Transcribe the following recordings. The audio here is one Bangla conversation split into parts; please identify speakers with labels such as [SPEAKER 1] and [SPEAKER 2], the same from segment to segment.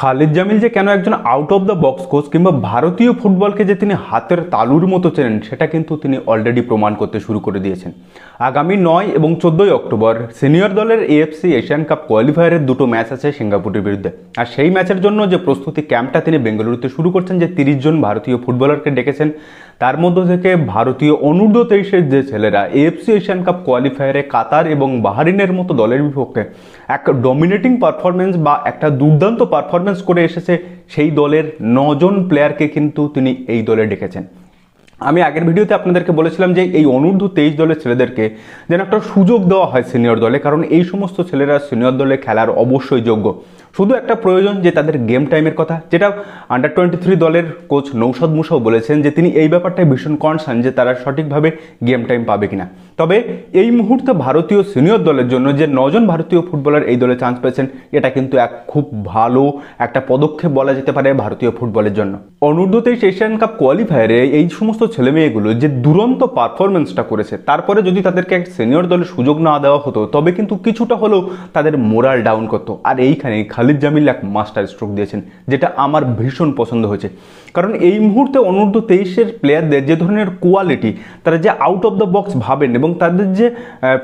[SPEAKER 1] খালিদ জামিল যে কেন একজন out of the box coach কিংবা ভারতীয় ফুটবলকে যে তিনি হাতের তালুর মতো চেনেন, সেটা কিন্তু তিনি অলরেডি প্রমাণ করতে শুরু করে দিয়েছেন। আগামী নয় এবং চোদ্দোই অক্টোবর সিনিয়র দলের এএফসি এশিয়ান কাপ কোয়ালিফায়ারের দুটো ম্যাচ আছে সিঙ্গাপুরের বিরুদ্ধে। আর সেই ম্যাচের জন্য যে প্রস্তুতি ক্যাম্পটা তিনি বেঙ্গালুরুতে শুরু করছেন, যে তিরিশ জন ভারতীয় ফুটবলারকে ডেকেছেন তার মধ্য থেকে ভারতীয় অনূর্ধ্ব তেইশের যে ছেলেরা এএফসি এশিয়ান কাপ কোয়ালিফায়ারে কাতার এবং বাহারিনের মতো দলের বিপক্ষে এক ডমিনেটিং পারফরমেন্স বা একটা দুর্দান্ত পারফরমেন্স করে এসেছে, সেই দলের নজন প্লেয়ারকে কিন্তু তিনি এই দলে ডেকেছেন। আমি আগের ভিডিওতে আপনাদেরকে বলেছিলাম যে এই অনূর্ধ্ব তেইশ দলের ছেলেদেরকে যেন একটা সুযোগ দেওয়া হয় সিনিয়র দলে, কারণ এই সমস্ত ছেলেরা সিনিয়র দলে খেলার অবশ্যই যোগ্য। শুধু একটা প্রয়োজন যে তাদের গেম টাইমের কথা, যেটা আন্ডার টোয়েন্টি থ্রি দলের কোচ নৌসাদ মুসাও বলেছেন যে তিনি এই ব্যাপারটায় ভীষণ কনসার্ন যে তারা সঠিকভাবে গেম টাইম পাবে কিনা। তবে এই মুহূর্তে ভারতীয় সিনিয়র দলের জন্য যে নজন ভারতীয় ফুটবলার এই দলে চান্স পেয়েছেন, এটা কিন্তু এক খুব ভালো একটা পদক্ষেপ বলা যেতে পারে ভারতীয় ফুটবলের জন্য। অনূর্ধ্ব তেইশ এশিয়ান কাপ কোয়ালিফায়ারে এই সমস্ত ছেলেমেয়েগুলো যে দুরন্ত পারফরমেন্সটা করেছে, তারপরে যদি তাদেরকে এক সিনিয়র দলের সুযোগ না দেওয়া হতো, তবে কিন্তু কিছুটা হলেও তাদের মোরাল ডাউন করতো। আর এইখানে খালিদ জামিল এক মাস্টার স্ট্রোক দিয়েছেন, যেটা আমার ভীষণ পছন্দ হয়েছে। কারণ এই মুহূর্তে অনূর্ধ্ব তেইশের প্লেয়ারদের যে ধরনের কোয়ালিটি তারা যে আউট অফ দ্য বক্স ভাবেন এবং তাদের যে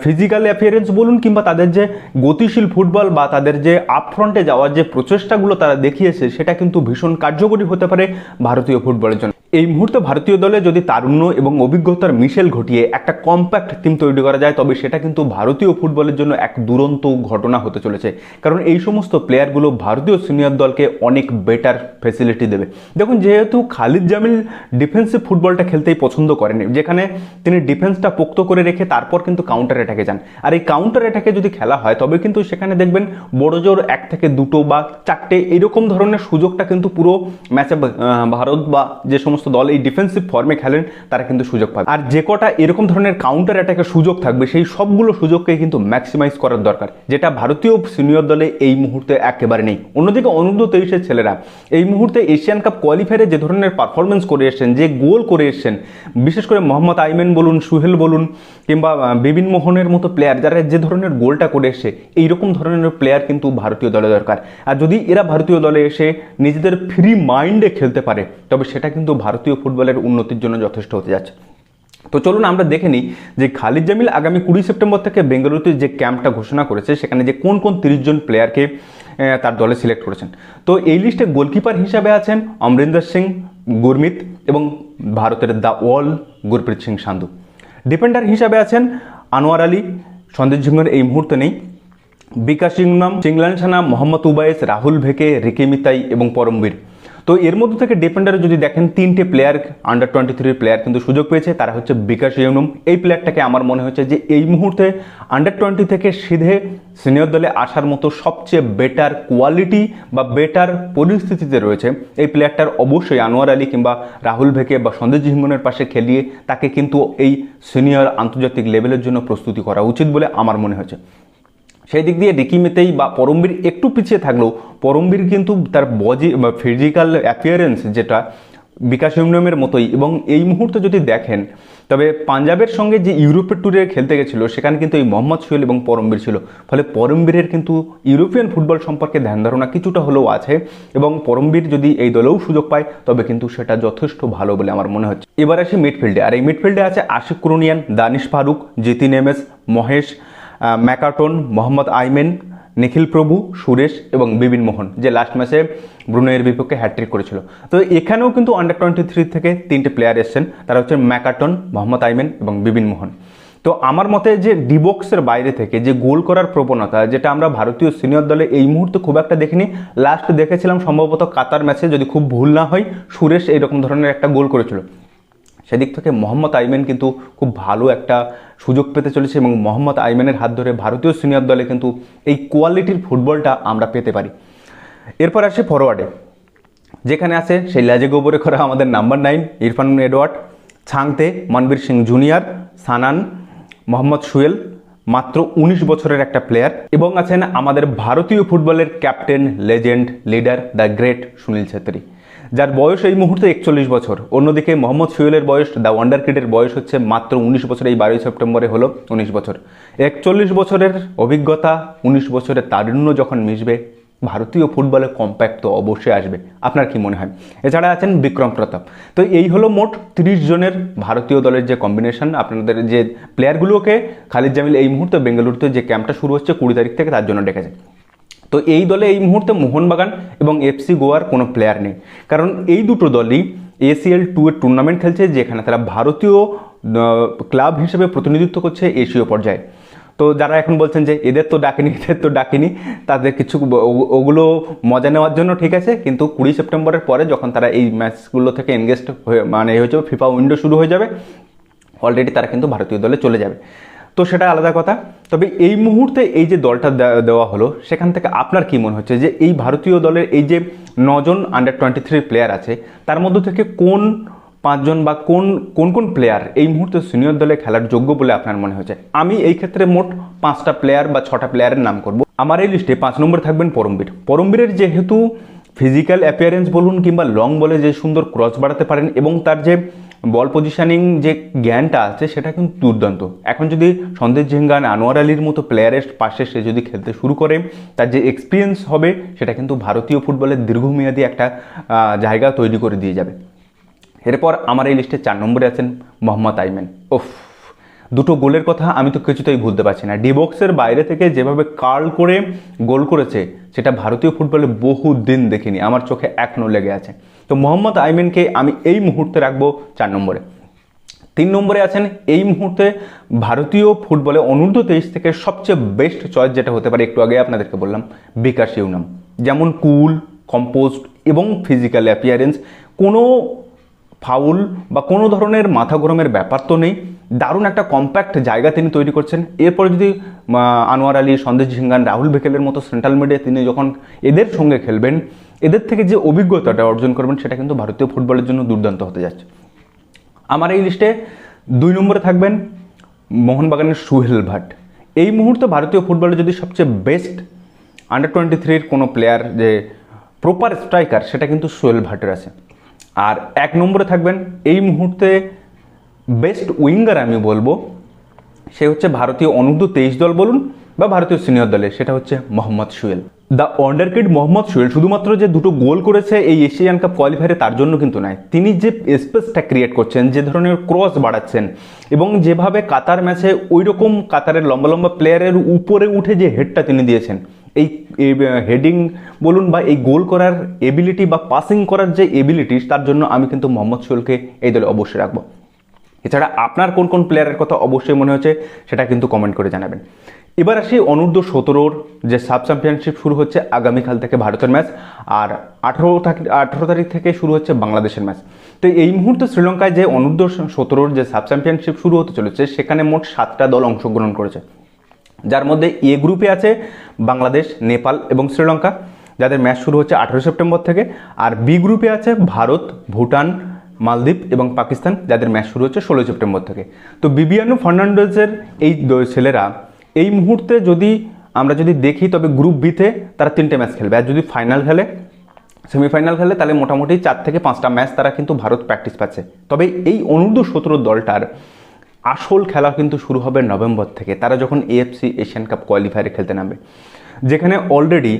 [SPEAKER 1] ফিজিক্যাল অ্যাপিয়ারেন্স বলুন কিংবা তাদের যে গতিশীল ফুটবল বা তাদের যে আপফ্রন্টে যাওয়ার যে প্রচেষ্টাগুলো তারা দেখিয়েছে, সেটা কিন্তু ভীষণ কার্যকরী হতে পারে ভারতীয় ফুটবলের জন্য। এই মুহূর্তে ভারতীয় দলে যদি তারুণ্য এবং অভিজ্ঞতার মিশেল ঘটিয়ে একটা কম্প্যাক্ট টিম তৈরি করা যায়, তবে সেটা কিন্তু ভারতীয় ফুটবলের জন্য এক দুরন্ত ঘটনা হতে চলেছে। কারণ এই সমস্ত প্লেয়ারগুলো ভারতীয় সিনিয়র দলকে অনেক বেটার ফেসিলিটি দেবে। দেখুন, যেহেতু খালিদ জামিল ডিফেন্সিভ ফুটবলটা খেলতেই পছন্দ করেন, যেখানে তিনি ডিফেন্সটা পোক্ত করে রেখে তারপর কিন্তু কাউন্টার অ্যাটাকে যান। আর এই কাউন্টার অ্যাটাকে যদি খেলা হয়, তবে কিন্তু সেখানে দেখবেন বড় জোর এক থেকে দুটো বা চারটে এরকম ধরনের সুযোগটা কিন্তু পুরো ম্যাচে ভারত বা যে সমস্ত দল এই ডিফেন্সিভ ফর্মে খেলেন, তারা কিন্তু সুযোগ পাবে। আর যে কটা এরকম ধরনের কাউন্টার অ্যাটাকের সুযোগ থাকবে, সেই সবগুলো সুযোগকে কিন্তু ম্যাক্সিমাইজ করার দরকার, যেটা ভারতীয় সিনিয়র দলে এই মুহূর্তে একেবারে নেই। অন্যদিকে অনূর্ধ্ব তেইশের ছেলেরা, এই মুহূর্তে এশিয়ান কাপ কোয়ালিফায়ারে যে ধরনের পারফরমেন্স করে এসেছেন, যে গোল করে এসেছেন, বিশেষ করে মোহাম্মদ আইমেন বলুন, সুহেল বলুন, কিংবা বিবিন মোহনের মতো প্লেয়ার যারা যে ধরনের গোলটা করে এসে এইরকম ধরনের প্লেয়ার কিন্তু ভারতীয় দলে দরকার। আর যদি এরা ভারতীয় দলে এসে নিজেদের ফ্রি মাইন্ডে খেলতে পারে, তবে সেটা কিন্তু ভারতীয় ফুটবলের উন্নতির জন্য যথেষ্ট হতে যাচ্ছে। তো চলুন আমরা দেখে নিই যে খালিদ জামিল আগামী কুড়ি সেপ্টেম্বর থেকে বেঙ্গালুরুতে যে ক্যাম্পটা ঘোষণা করেছে, সেখানে যে কোন কোন তিরিশ জন প্লেয়ারকে তার দলে সিলেক্ট করেছেন। তো এই লিস্টে গোলকিপার হিসাবে আছেন অমরিন্দর সিং, গুরমিত এবং ভারতের the wall, Gurpreet Singh Sandhu. Defender হিসাবে আছেন আনোয়ার আলী, সন্দীপ ঝিঙ্গর এই মুহূর্তে নেই। বিকাশ সিংনাম চিংলান সানা, মোহাম্মদ উবায়েস, রাহুল ভেকে, রিকে মিতাই এবং পরমবীর। তো এর মধ্যে থেকে ডিফেন্ডারে যদি দেখেন, তিনটে প্লেয়ার আন্ডার টোয়েন্টি থ্রির প্লেয়ার কিন্তু সুযোগ পেয়েছে। তারা হচ্ছে বিকাশ ইউনুম এই প্লেয়ারটাকে আমার মনে হচ্ছে যে এই মুহূর্তে আন্ডার টোয়েন্টি থেকে সিধে সিনিয়র দলে আসার মতো সবচেয়ে বেটার কোয়ালিটি বা বেটার পরিস্থিতিতে রয়েছে এই প্লেয়ারটার অবশ্যই আনোয়ার আলী কিংবা রাহুল ভেকে বা সন্দেশ ঝিঙ্গনের পাশে খেলিয়ে তাকে কিন্তু এই সিনিয়র আন্তর্জাতিক লেভেলের জন্য প্রস্তুতি করা উচিত বলে আমার মনে হচ্ছে। সেই দিক দিয়ে রিকি ডিকিমেতেই বা পরমবীর একটু পিছিয়ে থাকলেও পরমবীর কিন্তু তার বজি বা ফিজিক্যাল অ্যাপিয়ারেন্স যেটা বিকাশ ইউনিয়মের মতোই এবং এই মুহূর্তে যদি দেখেন, তবে পাঞ্জাবের সঙ্গে যে ইউরোপের ট্যুরে খেলতে গেছিল, সেখানে কিন্তু এই মোহাম্মদ সোহেল এবং পরমবীর ছিল। ফলে পরমবীরের কিন্তু ইউরোপিয়ান ফুটবল সম্পর্কে ধ্যান ধারণা কিছুটা হলেও আছে এবং পরমবীর যদি এই দলেও সুযোগ পায়, তবে কিন্তু সেটা যথেষ্ট ভালো বলে আমার মনে হচ্ছে। এবার আসি মিডফিল্ডে আর এই মিডফিল্ডে আছে আশিক কুরুনিয়ান, দানিশ ফারুক, জিতিন এমএস মহেশ ম্যাকাটন মোহাম্মদ আইমেন, নিখিল প্রভু, সুরেশ এবং বিবিন মোহন, যে লাস্ট ম্যাচে ব্রুনের বিপক্ষে হ্যাট্রিক করেছিল। তো এখানেও কিন্তু আন্ডার টোয়েন্টি থ্রি থেকে তিনটে প্লেয়ার এসছেন। তারা হচ্ছে ম্যাকাটন মোহাম্মদ আইমেন এবং বিবিন মোহন। তো আমার মতে যে ডিবক্সের বাইরে থেকে যে গোল করার প্রবণতা, যেটা আমরা ভারতীয় সিনিয়র দলে এই মুহূর্তে খুব একটা দেখিনি লাস্ট দেখেছিলাম সম্ভবত কাতার ম্যাচে যদি খুব ভুল না হয়, সুরেশ এইরকম ধরনের একটা গোল করেছিল। সেদিক থেকে মোহাম্মদ আইমেন কিন্তু খুব ভালো একটা সুযোগ পেতে চলেছে এবং মোহাম্মদ আইমেনের হাত ধরে ভারতীয় সিনিয়র দলে কিন্তু এই কোয়ালিটির ফুটবলটা আমরা পেতে পারি। এরপর আসে ফরওয়ার্ডে যেখানে আছে সেই লাজে গোবরে করা আমাদের number nine, Irfan Edward, Chhangte Manvir Singh junior, Sanan, Mohammad Suhail, মাত্র উনিশ বছরের একটা প্লেয়ার এবং আছেন আমাদের ভারতীয় ফুটবলের captain legend leader the great Sunil Chhetri. যার বয়স এই মুহূর্তে একচল্লিশ বছর। অন্যদিকে মোহাম্মদ সুয়েলের বয়স, দ্য ওয়ান্ডার কিডের বয়স হচ্ছে মাত্র উনিশ বছর। এই বারোই সেপ্টেম্বরে হলো উনিশ বছর। একচল্লিশ বছরের অভিজ্ঞতা, উনিশ বছরের তারুণ্য যখন মিশবে, ভারতীয় ফুটবলে কম্প্যাক্ট তো অবশ্যই আসবে। আপনার কি মনে হয়? এছাড়া আছেন বিক্রম প্রতাপ। তো এই হলো মোট তিরিশ জনের ভারতীয় দলের যে কম্বিনেশন আপনাদের যে প্লেয়ারগুলোকে খালিদ জামিল এই মুহূর্তে বেঙ্গালুরুতে যে ক্যাম্পটা শুরু হচ্ছে কুড়ি তারিখ থেকে তার জন্য ডেকেছে। তো এই দলে এই মুহূর্তে মোহনবাগান এবং এফসি গোয়ার কোনো প্লেয়ার নেই। কারণ এই দুটো দলই এসিএল টু এর টুর্নামেন্ট খেলছে, যেখানে তারা ভারতীয় ক্লাব হিসেবে প্রতিনিধিত্ব করছে এশীয় পর্যায়ে। তো যারা এখন বলছেন যে এদের তো ডাকেনি, এদের তো ডাকেনি, তাদের কিছু ওগুলো মজা নেওয়ার জন্য ঠিক আছে, কিন্তু কুড়ি সেপ্টেম্বরের পরে যখন তারা এই ম্যাচগুলো থেকে এনগেজড হয়ে মানে হয়ে যাবে ফিফা উইন্ডো শুরু হয়ে যাবে অলরেডি তারা কিন্তু ভারতীয় দলে চলে যাবে। তো সেটা আলাদা কথা। তবে এই মুহূর্তে এই যে দলটা দেওয়া হলো, সেখান থেকে আপনার কি মনে হচ্ছে যে এই ভারতীয় দলের এই যে নজন আন্ডার টোয়েন্টি থ্রি প্লেয়ার আছে, তার মধ্যে থেকে কোন পাঁচজন বা কোন কোন কোন প্লেয়ার এই মুহূর্তে সিনিয়র দলে খেলার যোগ্য বলে আপনার মনে হচ্ছে? আমি এই ক্ষেত্রে মোট পাঁচটা প্লেয়ার বা ছটা প্লেয়ারের নাম করব। আমার এই লিস্টে পাঁচ নম্বর থাকবেন পরমবীর। পরমবীরের যেহেতু ফিজিক্যাল অ্যাপিয়ারেন্স বলুন কিংবা লং বলে যে সুন্দর ক্রস বাড়াতে পারেন এবং তার যে বল পজিশনিং যে জ্ঞানটা আছে সেটা কিন্তু দুর্দান্ত। এখন যদি সন্দেশ ঝিঙ্গান আনোয়ার আলীর মতো প্লেয়ারের পাশে সে যদি খেলতে শুরু করে, তার যে এক্সপিরিয়েন্স হবে, সেটা কিন্তু ভারতীয় ফুটবলের দীর্ঘমেয়াদী একটা জায়গা তৈরি করে দিয়ে যাবে। এরপর আমার এই লিস্টে চার নম্বরে আছেন মোহাম্মদ আইমেন। ওফ দুটো গোলের কথা আমি তো কিছুতেই ভুলতে পারছি না। ডিবক্সের বাইরে থেকে যেভাবে কার্ল করে গোল করেছে, সেটা ভারতীয় ফুটবলে বহু দিন দেখিনি। আমার চোখে এখনও লেগে আছে। তো মোহাম্মদ আইমেনকে আমি এই মুহূর্তে রাখব চার নম্বরে। তিন নম্বরে আছেন, এই মুহূর্তে ভারতীয় ফুটবলে অনূর্ধ্ব তেইশ থেকে সবচেয়ে বেস্ট চয়েস যেটা হতে পারে, একটু আগে আপনাদেরকে বললাম, বিকাশ ইউনাম। যেমন কুল কম্পোস্ট এবং ফিজিক্যাল অ্যাপিয়ারেন্স কোনো ফাউল বা কোনো ধরনের মাথা গরমের ব্যাপার তো নেই। দারুণ একটা কম্প্যাক্ট জায়গা তিনি তৈরি করছেন। এরপরে যদি আনোয়ার আলী, সন্দেশ ঝিঙ্গান, রাহুল বেকেলের মতো সেন্ট্রাল মিডিয়া তিনি যখন এদের সঙ্গে খেলবেন, এদের থেকে যে অভিজ্ঞতাটা অর্জন করবেন, সেটা কিন্তু ভারতীয় ফুটবলের জন্য দুর্দান্ত হতে যাচ্ছে। আমার এই লিস্টে দুই নম্বরে থাকবেন মোহনবাগানের সুহেল ভাট। এই মুহূর্তে ভারতীয় ফুটবলে যদি সবচেয়ে বেস্ট আন্ডার টোয়েন্টি থ্রির কোনো প্লেয়ার যে প্রপার স্ট্রাইকার সেটা কিন্তু সোহেল ভাটের আছে। আর এক নম্বরে থাকবেন, এই মুহূর্তে বেস্ট উইঙ্গার আমি বলব, সে হচ্ছে ভারতীয় অনূর্ধ্ব তেইশ দল বলুন বা ভারতীয় সিনিয়র দলে, সেটা হচ্ছে মোহাম্মদ সুয়েল দ্য অন্ডারকিড মোহাম্মদ সুয়েল শুধুমাত্র যে দুটো গোল করেছে এই এশিয়ান কাপ কোয়ালিফায়ারে তার জন্য কিন্তু নয়, তিনি যে স্পেসটা ক্রিয়েট করছেন, যে ধরনের ক্রস বাড়াচ্ছেন এবং যেভাবে কাতার ম্যাচে ওই রকম কাতারের লম্বা লম্বা প্লেয়ারের উপরে উঠে যে হেডটা তিনি দিয়েছেন, এই হেডিং বলুন বা এই গোল করার এবিলিটি বা পাসিং করার যে এবিলিটি তার জন্য আমি কিন্তু মোহাম্মদ সুয়েলকে এই দলে অবশ্যই রাখব। এছাড়া আপনার কোন কোন প্লেয়ারের কথা অবশ্যই মনে হচ্ছে সেটা কিন্তু কমেন্ট করে জানাবেন। এবার আসি অনূর্ধ্ব সতেরোর যে সাব চ্যাম্পিয়নশিপ শুরু হচ্ছে আগামীকাল থেকে ভারতের ম্যাচ আর আঠেরো আঠেরো তারিখ থেকে শুরু হচ্ছে বাংলাদেশের ম্যাচ তো এই মুহূর্তে শ্রীলঙ্কায় যে অনূর্ধ্ব সতেরোর যে সাব চ্যাম্পিয়নশিপ শুরু হতে চলেছে, সেখানে মোট সাতটা দল অংশগ্রহণ করেছে। যার মধ্যে এ গ্রুপে আছে বাংলাদেশ, নেপাল এবং শ্রীলঙ্কা, যাদের ম্যাচ শুরু হচ্ছে আঠেরো সেপ্টেম্বর থেকে। আর বি গ্রুপে আছে ভারত, ভুটান মালদ্বীপ এবং পাকিস্তান, যাদের ম্যাচ শুরু হচ্ছে ষোলোই সেপ্টেম্বর থেকে। তো বিবিয়ানো ফার্নান্ডেজের এই ছেলেরা, এই মুহূর্তে যদি আমরা যদি দেখি, তবে গ্রুপ বিতে তারা তিনটে ম্যাচ খেলবে। আর যদি ফাইনাল খেলে সেমিফাইনাল খেলে, তাহলে মোটামুটি চার থেকে পাঁচটা ম্যাচ তারা কিন্তু ভারত প্র্যাকটিস পাচ্ছে। তবে এই অনূর্ধ্ব সতেরো দলটার আসল খেলা কিন্তু শুরু হবে নভেম্বর থেকে। তারা যখন এএফসি এশিয়ান কাপ কোয়ালিফায়ারে খেলতে নামবে। যেখানে অলরেডি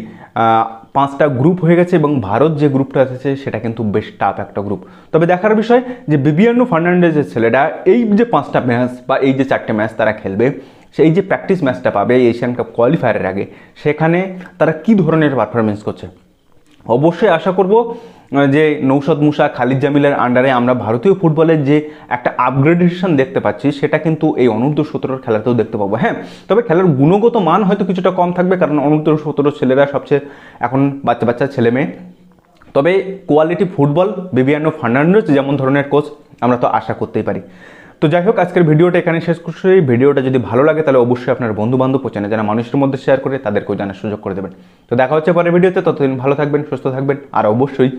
[SPEAKER 1] পাঁচটা গ্রুপ হয়ে গেছে এবং ভারত যে গ্রুপটা আছে সেটা কিন্তু বেশ টাফ একটা গ্রুপ তবে দেখার বিষয় যে বিবিয়ানো ফার্নান্ডেজের ছেলেটা এই যে পাঁচটা ম্যাচ বা এই যে চারটে ম্যাচ তারা খেলবে, সেই যে প্র্যাকটিস ম্যাচটা পাবে এশিয়ান কাপ কোয়ালিফায়ারের আগে, সেখানে তারা কি ধরনের পারফরমেন্স করছে? অবশ্যই আশা করব যে নৌশদ মুসা খালিদ জামিলের আন্ডারে আমরা ভারতীয় ফুটবলের যে একটা আপগ্রেডেশন দেখতে পাচ্ছি, সেটা কিন্তু এই অনূর্ধ্ব সতেরোর খেলাতেও দেখতে পাবো। হ্যাঁ তবে খেলার গুণগত মান হয়তো কিছুটা কম থাকবে, কারণ অনূর্ধ্ব সতেরো ছেলেরা সবচেয়ে এখন বাচ্চা বাচ্চা ছেলে মেয়ে। তবে কোয়ালিটি ফুটবল বিবিয়ানো ফার্নান্ডেজ যেমন ধরনের কোচ আমরা তো আশা করতেই পারি। তো যাই হোক, আজকের ভিডিওটা এখানে শেষ করছি। ভিডিওটা যদি ভালো লাগে, তাহলে অবশ্যই আপনার বন্ধু বান্ধব চেনে যারা মানুষের মধ্যে শেয়ার করে তাদেরকেও জানার সুযোগ করে দেবেন। তো দেখা হচ্ছে পরের ভিডিওতে, ততদিন ভালো থাকবেন, সুস্থ থাকবেন, আর অবশ্যই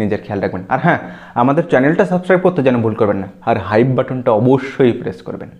[SPEAKER 1] নিজের খেয়াল রাখবেন। আর হ্যাঁ আমাদের চ্যানেলটা সাবস্ক্রাইব করতে যেন ভুল করবেন না, আর হাইপ বাটনটা অবশ্যই প্রেস করবেন।